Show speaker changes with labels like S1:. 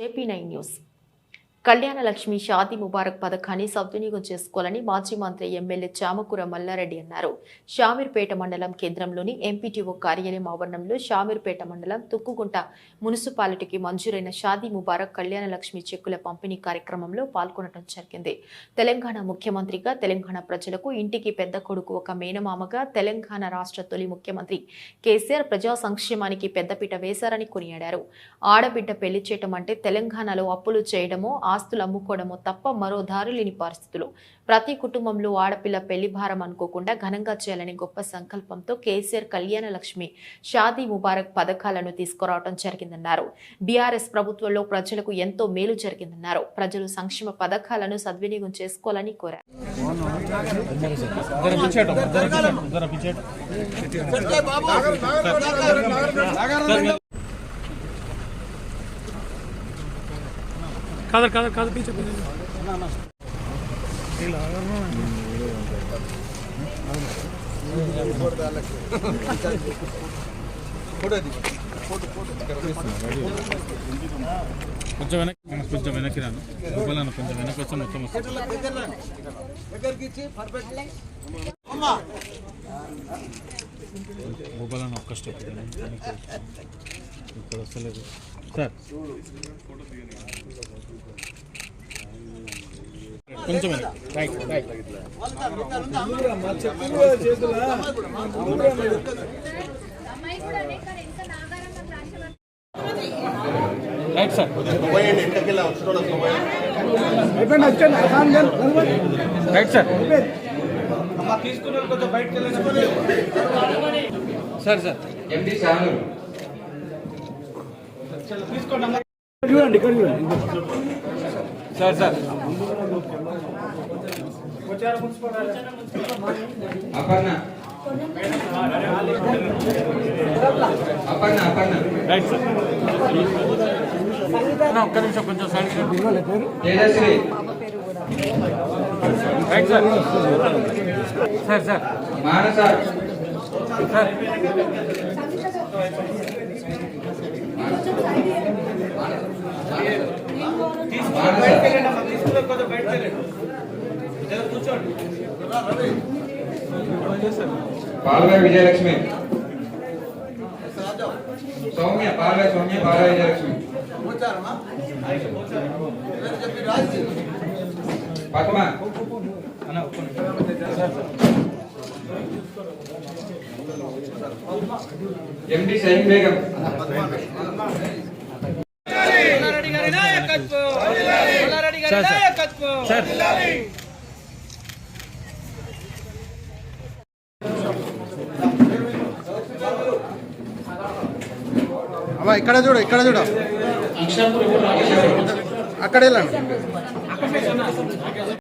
S1: AP nine news Kalyana Lakshmi Shaadi Mubarak పథకాన్ని సద్వినియోగం చేసుకోవాలని మాజీ మంత్రి ఎమ్మెల్యే చామకూర మల్లారెడ్డి అన్నారు. షామీర్పేట మండలం కేంద్రంలోని ఎంపీటీఓ కార్యాలయం ఆవరణంలో షామీర్పేట మండలం తుక్కుగుంట మున్సిపాలిటీకి మంజూరైన షాదీ ముబారక్ కళ్యాణ లక్ష్మి చెక్కుల పంపిణీ కార్యక్రమంలో పాల్గొనడం జరిగింది. తెలంగాణ ముఖ్యమంత్రిగా తెలంగాణ ప్రజలకు ఇంటికి పెద్ద కొడుకు ఒక మేనమామగా తెలంగాణ రాష్ట్ర తొలి ముఖ్యమంత్రి కేసీఆర్ ప్రజా సంక్షేమానికి పెద్దపీట వేశారని కొనియాడారు. ఆడబిడ్డ పెళ్ళి చేయటం అంటే తెలంగాణలో అప్పులు చేయడమో ఆస్తులు అమ్ముకోవడమో తప్ప మరో దారులేని పరిస్థితులు ప్రతి కుటుంబంలో ఆడపిల్ల పెళ్ళి భారం అనుకోకుండా ఘనంగా చేయాలనే గొప్ప సంకల్పంతో కేసీఆర్ కళ్యాణ లక్ష్మి షాదీ ముబారక్ పథకాలను తీసుకురావడం జరిగిందన్నారు బీఆర్ఎస్ ప్రభుత్వంలో ప్రజలకు ఎంతో మేలు జరిగిందన్నారు ప్రజలు సంక్షేమ పథకాలను సద్వినియోగం చేసుకోవాలని కోరారు
S2: కాదు కాదర్ కాదు
S3: కొంచెం వెనక్కి కొంచెం వెనక్కి రాను. గొప్పలను కొంచెం వెనక్కి వచ్చి మొత్తం గొప్పలను ఒక్క స్టెప్. ఇక్కడ వస్తలేదు. సార్. కొంచెం right right. Right sir. Right sir. Sir sir.
S4: MD Shyamulu
S3: sir sir.
S4: Aparna Aparna Aparna
S3: right sir ఒక్క నిమిషం కొంచెం side right sir
S4: sir
S3: sir
S4: sir. పాల్గా Vijayalakshmi Soumya పాల్గా Soumya పాల్గా Vijayalakshmi Padma ఎండి షహీన్ బేగం
S3: sir sir.
S5: అమ్మా ఇక్కడ చూడు ఇక్కడ చూడు. అక్కడ వెళ్ళండి.